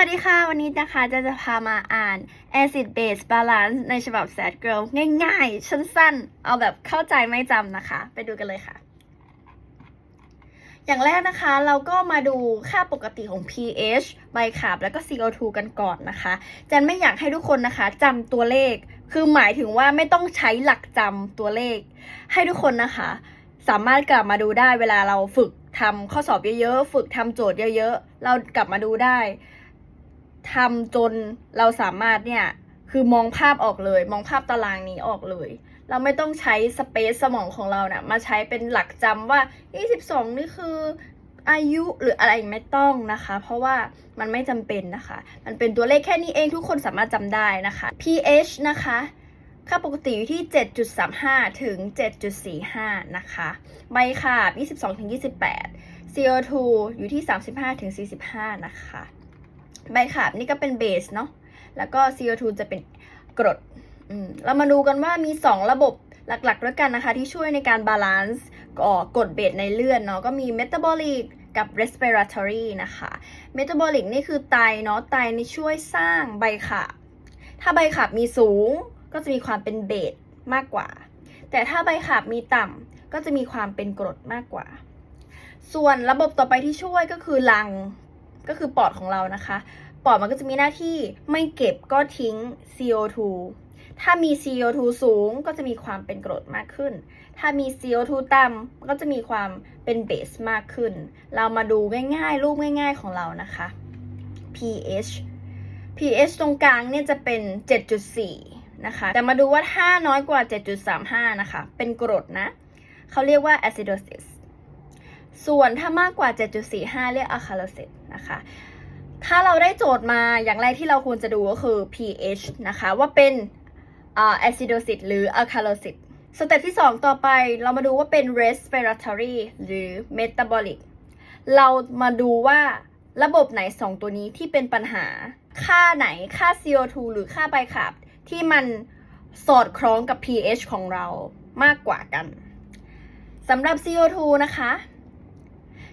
สวัสดีค่ะ วันนี้นะคะจะจะพามาอ่าน acid base balance ในฉบับ sad girl ง่ายๆ สั้นๆ เอาแบบเข้าใจไม่จำนะคะ ไปดูกันเลยค่ะ อย่างแรกนะคะเราก็มาดูค่าปกติของ pH ไบคาร์บแล้วก็ CO2 กันก่อนนะคะจันไม่อยากให้ทุกคนนะคะจำตัวเลข คือหมายถึงว่าไม่ต้องใช้หลักจำตัวเลข ให้ทุกคนนะคะ สามารถกลับมาดูได้เวลาเราฝึกทำข้อสอบเยอะๆ ฝึกทำโจทย์เยอะๆ เรากลับมาดูได้ ทำจนเราสามารถเนี่ยคือมองภาพออกเลย มองภาพตารางนี้ออกเลย เราไม่ต้องใช้สเปซสมองของเราเนะ่ยมาใช้เป็นหลักจำว่า 22 นี่คืออายุหรืออะไรไม่ต้องนะคะ เพราะว่ามันไม่จำเป็นนะคะ มันเป็นตัวเลขแค่นี้เองทุกคนสามารถจำได้นะคะ pH นะคะค่าปกติอยู่ที่ 7.35 ถึง 7.45 นะคะ ใบคาบ 22 ถึง 28 CO2 อยู่ที่ 35 ถึง 45 นะคะ ใบขาบนี่ก็เป็นเบสเนาะแล้วก็ CO2 จะเป็นกรดเรามาดูกันว่ามี 2 ระบบหลักๆด้วยกันนะคะ ที่ช่วยในการบาลานซ์กรดเบสในเลือดเนาะก็มี metabolic กับ respiratory นะคะ metabolic นี่คือไตเนาะ ไตนี่ช่วยสร้างใบขาบถ้าใบขาบมีสูงก็จะมีความเป็นเบสมากกว่า แต่ถ้าใบขาบมีต่ำก็จะมีความเป็นกรดมากกว่า ส่วนระบบต่อไปที่ช่วยก็คือลัง ก็คือปอดของเรานะคะ ปอดมันก็จะมีหน้าที่ไม่เก็บก็ทิ้ง CO2 ถ้ามี CO2 สูงก็จะมีความเป็นกรดมากขึ้น ถ้ามี CO2 ต่ำก็จะมีความเป็นเบสมากขึ้น เรามาดูง่ายๆ รูปง่ายๆของเรานะคะ pH pH ตรงกลางเนี่ยจะเป็น 7.4 นะคะ แต่มาดูว่าถ้าน้อยกว่า 7.35 นะคะ เป็นกรดนะ เขาเรียกว่า acidosis ส่วนถ้ามากกว่า 7.45 เรียก alkalosis นะคะ ถ้าเราได้โจทย์มาอย่างแรกที่เราควรจะดูก็คือ pH นะคะ ว่าเป็นแอ่า acidosis หรือ alkalosis สเต็ปที่ 2 ต่อไปเรามาดูว่าเป็น respiratory หรือ metabolic เรามาดูว่าระบบไหน 2 ตัวนี้ที่เป็นปัญหา ค่าไหนค่า CO2 หรือค่าไบคาร์บที่มันสอดคล้องกับ pH ของเรามากกว่ากันสำหรับ CO2 นะคะ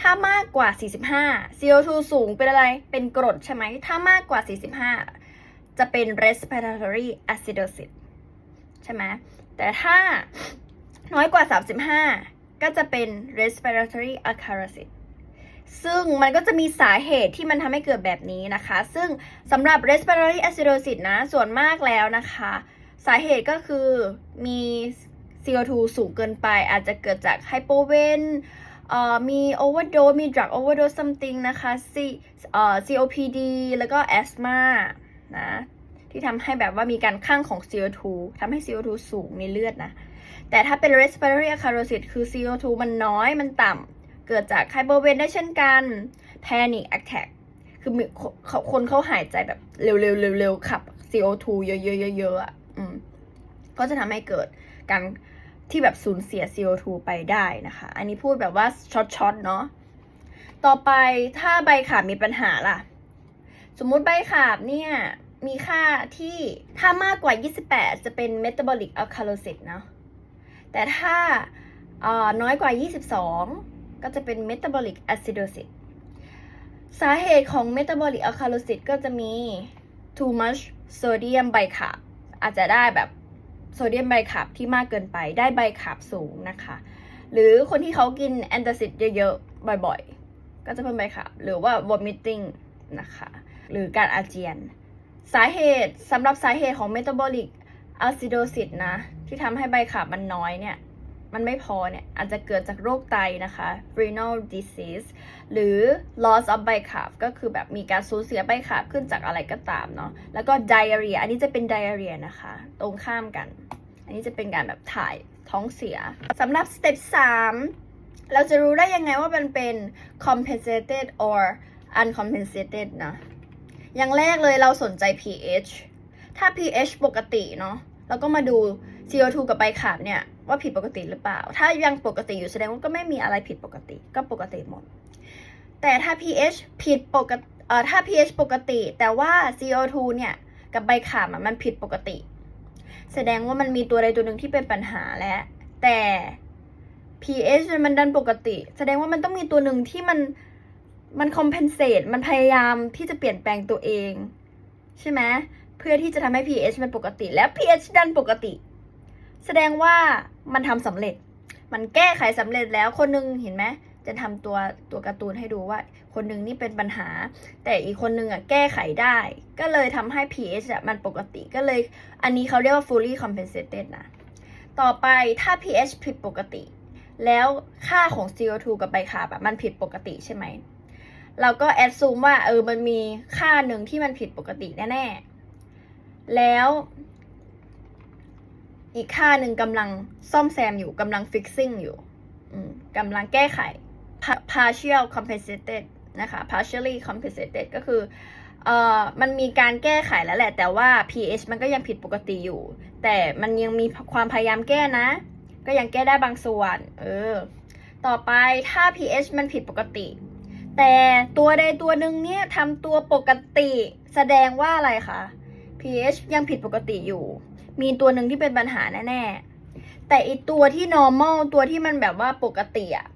ถ้ามากกว่า 45 CO2 สูงเป็นอะไรเป็นกรดใช่ไหม ถ้ามากกว่า 45 จะเป็น respiratory acidosis ใช่ไหมแต่ถ้าน้อยกว่า 35 ก็จะเป็น respiratory alkalosis ซึ่งมันก็จะมีสาเหตุที่มันทำให้เกิดแบบนี้นะคะ ซึ่งสำหรับ respiratory acidosis นะ ส่วนมากแล้วนะคะ สาเหตุก็คือมี CO2 สูงเกินไปอาจจะเกิดจากไฮโปเวน เอ่อมี overdose มี drug overdose something นะคะ C เอ่อ COPD แล้วก็ asthma นะที่ทำให้แบบว่ามีการข้างของ CO2 ทำให้ CO2 สูงในเลือดนะ แต่ถ้าเป็น respiratory alkalosis คือ CO2 มันน้อยมันต่ำเกิดจากไฮโปเวนได้เช่นกัน panic attack คือคนคนเขาหายใจแบบเร็วๆเร็วๆขับ CO2 เยอะๆเยอะๆอะอืมก็จะทำให้เกิดการ ที่แบบสูญเสีย CO2 ไปได้นะคะ อันนี้พูดแบบว่าช็อตๆเนาะ ต่อไปถ้าใบขาบมีปัญหาล่ะ สมมุติใบขาบเนี่ย มีค่าที่ถ้ามากกว่า 28 จะเป็น metabolic alkalosis เนาะ แต่ถ้าน้อยกว่า 22 ก็จะเป็น metabolic acidosis สาเหตุของ metabolic alkalosis ก็จะมี too much sodium bicarb อาจจะได้แบบ โซเดียมไบคาร์บที่มากเกินไปได้ไบคาร์บสูงนะคะ หรือคนที่เขากินแอนตาซิดเยอะๆ บ่อยๆ ก็จะเพิ่มไบคาร์บหรือว่าบวมมีติ้งนะคะหรือการอาเจียน สาเหตุสำหรับสาเหตุของเมตาบอลิกอะซิโดซิสนะ ที่ทำให้ไบคาร์บมันน้อยเนี่ย มันไม่พอเนี่ยอาจจะเกิดจากโรคไตนะคะ renal disease หรือ loss of bicarb ก็คือแบบมีการสูญเสียไบคาบขึ้นจากอะไรก็ตามเนาะแล้วก็ diarrhea อันนี้จะเป็น diarrhea นะคะ ตรงข้ามกัน อันนี้จะเป็นการแบบถ่ายท้องเสียสำหรับสเต็ป3เราจะรู้ได้ยังไงว่ามันเป็น compensated or uncompensated นะอย่างแรกเลยเราสนใจ pH ถ้า pH ปกติเนาะเราก็มาดู CO2 กับไบคาบเนี่ยว่าผิดปกติหรือเปล่า ถ้ายังปกติอยู่แสดงว่าก็ไม่มีอะไรผิดปกติ ก็ปกติหมด แต่ถ้า pH ผิดปกติเอ่อถ้า pH ปกติ แต่ว่า CO2 เนี่ยกับไบคาบมันผิดปกติ แสดงว่ามันมีตัวใดตัวหนึ่งที่เป็นปัญหาแล้วแต่ pH มันดันปกติ แสดงว่ามันต้องมีตัวหนึ่งที่มันมันคอมเพนเซตมันพยายามที่จะเปลี่ยนแปลงตัวเอง ใช่ไหมเพื่อที่จะทำให้ pH มันปกติ แล้ว pH ดันปกติ แสดงว่ามันทำสำเร็จ มันแก้ไขสำเร็จแล้วคนนึงเห็นไหมจะทำตัวตัวการ์ตูนให้ดูว่า คนหนึงนี่เป็นปัญหา แต่อีกคนนึงอะแก้ไขได้ ก็เลยทำให้ pH อะมันปกติก็เลย อันนี้เขาเรียกว่า fully compensated นะ ต่อไปถ้า pH ผิดปกติ แล้วค่าของ CO2 กับไบคาร์บอะมันผิดปกติใช่ไหมเราก็แอดซูมว่าเออมันมีค่าหนึ่งที่มันผิดปกติแน่ๆแล้ว อีกค่าหนึ่งกำลังซ่อมแซมอยู่กำลัง fixing อยู่กำลังแก้ไข Pa- partial compensated นะคะ partially compensated ก็คือเอ่อมันมีการแก้ไขแล้วแหละ แต่ว่า pH มันก็ยังผิดปกติอยู่ แต่มันยังมีความพยายามแก้นะ ก็ยังแก้ได้บางส่วน เออ ต่อไปถ้า pH มันผิดปกติ แต่ตัวใดตัวหนึ่งเนี่ยทำตัวปกติ แสดงว่าอะไรคะ pH ยังผิดปกติอยู่ มีตัวหนึ่งที่เป็นปัญหาแน่ๆ แต่อีตัวที่ normal ตัวที่มันแบบว่าปกติอะ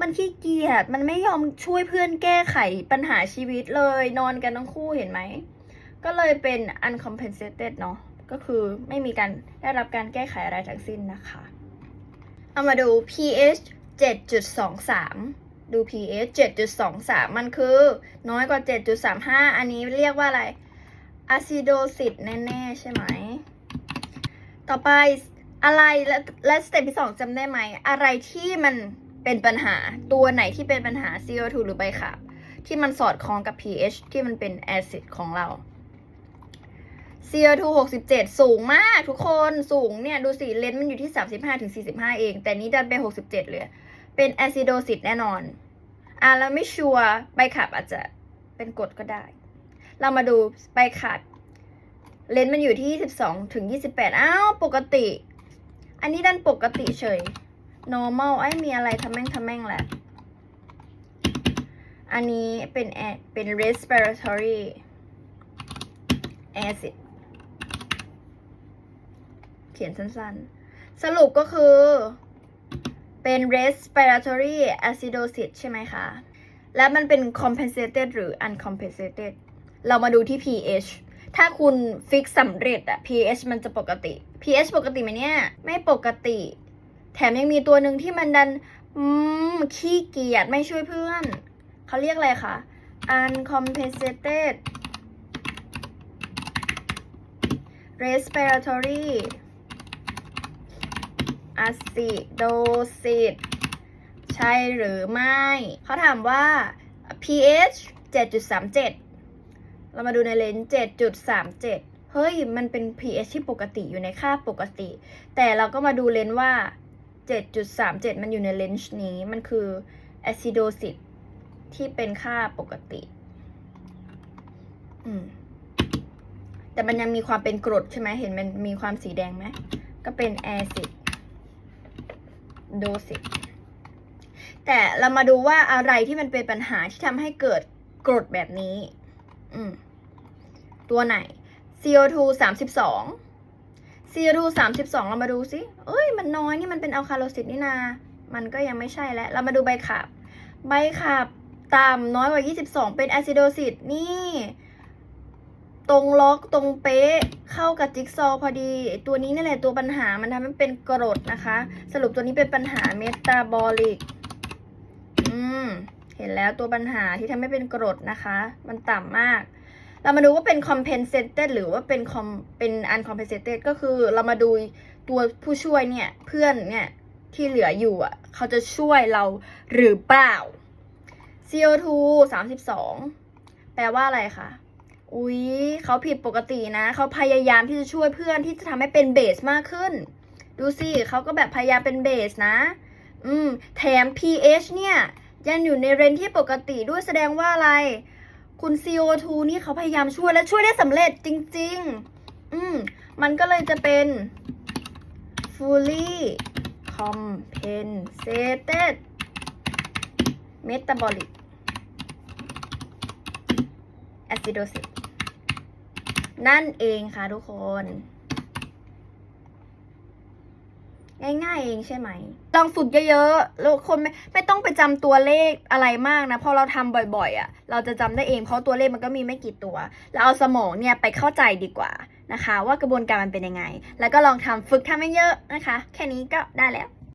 มันขี้เกียจ มันไม่ยอมช่วยเพื่อนแก้ไขปัญหาชีวิตเลย นอนกันทั้งคู่เห็นไหม ก็เลยเป็น uncompensated เนาะ ก็คือไม่มีการได้รับการแก้ไขอะไรทั้งสิ้นนะคะ เอามาดู pH 7.23 ดู pH 7.23 มันคือ น้อยกว่า 7.35 อันนี้เรียกว่าอะไร acidosis แน่ ๆ ใช่ไหม ต่อไปอะไรและและสเต็ปที่สองจำได้ไหม อะไรที่มันเป็นปัญหาตัวไหนที่เป็นปัญหา CO2 หรือไบคาร์บที่มันสอดคล้องกับ pH ที่มันเป็นแอซิดของเรา CO2 67 สูงมากทุกคนสูงเนี่ย ดูสิเลนส์มันอยู่ที่ 35ถึง45 เอง แต่นี้ดันไป 67 เลย เป็นแอซิโดซิตแน่นอน อะแล้วไม่ชัวร์ไบคาร์บอาจจะเป็นกรดก็ได้ เรามาดูไบคาร์บ เลนส์มันอยู่ที่22ถึง28อ้าว ปกติ อันนี้ดันปกติเฉย normal ไอ้มีอะไรทำแม่งทำแม่งแหละ อันนี้เป็นแอเป็น respiratory acid เขียนสั้นๆ สรุปก็คือเป็น respiratory acidosis ใช่ไหมคะ และมันเป็น compensated หรือ uncompensated เรามาดูที่ pH ถ้าคุณฟิกสำเร็จอะ pH มันจะปกติ pH ปกติไหมเนี่ย ไม่ปกติ แถมยังมีตัวหนึ่งที่มันดัน อืม ขี้เกียจไม่ช่วยเพื่อน เขาเรียกอะไรคะ uncompensated respiratory acidosis ใช่หรือไม่ เขาถามว่า pH 7.37 เรามาดูในเลนส์7.37 เฮ้ย มันเป็น pH ที่ปกติอยู่ในค่าปกติ แต่เราก็มาดูเลนส์ว่า 7.37 มันอยู่ในเลนส์นี้ มันคือ acidosis ที่เป็นค่าปกติ อืม แต่มันยังมีความเป็นกรดใช่ไหม เห็นมันมีความสีแดงไหม ก็เป็น acid dosis แต่เรามาดูว่าอะไรที่มันเป็นปัญหาที่ทำให้เกิดกรดแบบนี้ อืมตัวไหน CO2 32 CO2 32 เรามาดูสิเอ้ย มันน้อยนี่มันเป็นอัลคาโลซิดนี่นา มันก็ยังไม่ใช่แล้ว เรามาดูใบขับ ใบขับต่ำน้อยกว่า 22 เป็นอะซิโดซิดนี่ ตรงล็อกตรงเป๊ะ เข้ากับจิ๊กซอพอดี ตัวนี้นี่แหละตัวปัญหา มันทำให้เป็นกรดนะคะ สรุปตัวนี้เป็นปัญหาเมตาบอลิก อืม เห็นแล้วตัวปัญหาที่ทำให้เป็นกรดนะคะ มันต่ำมาก เรามาดูว่าเป็น compensated หรือว่าเป็น com เป็น uncompensated ก็คือเรามาดูตัวผู้ช่วยเนี่ย เพื่อนเนี่ย ที่เหลืออยู่อะ เขาจะช่วยเราหรือเปล่า CO2 32 แปลว่าอะไรคะอุ๊ยเขาผิดปกตินะ เขาพยายามที่จะช่วยเพื่อนที่จะทำให้เป็นเบสมากขึ้น ดูสิเขาก็แบบพยายามเป็นเบสนะ อืม แถม pH เนี่ย ยังอยู่ในเรนที่ปกติด้วยแสดงว่าอะไร คุณ CO2 นี่เขาพยายามช่วยและช่วยได้สำเร็จจริง ๆ อืม มันก็เลยจะเป็น fully compensated metabolic acidosis นั่นเองค่ะทุกคน ง่ายๆเองใช่ไหมลองฝึกเยอะๆแล้วคนไม่ไม่ต้องไปจำตัวเลขอะไรมากนะพอเราทำบ่อยๆอะ่ะ เราจะจำได้เองเพราะตัวเลขมันก็มีไม่กี่ตัว เราเอาสมองเนี่ยไปเข้าใจดีกว่านะคะ ว่ากระบวนการมันเป็นยังไง แล้วก็ลองทำฝึกทำให้เยอะนะคะ แค่นี้ก็ได้แล้ว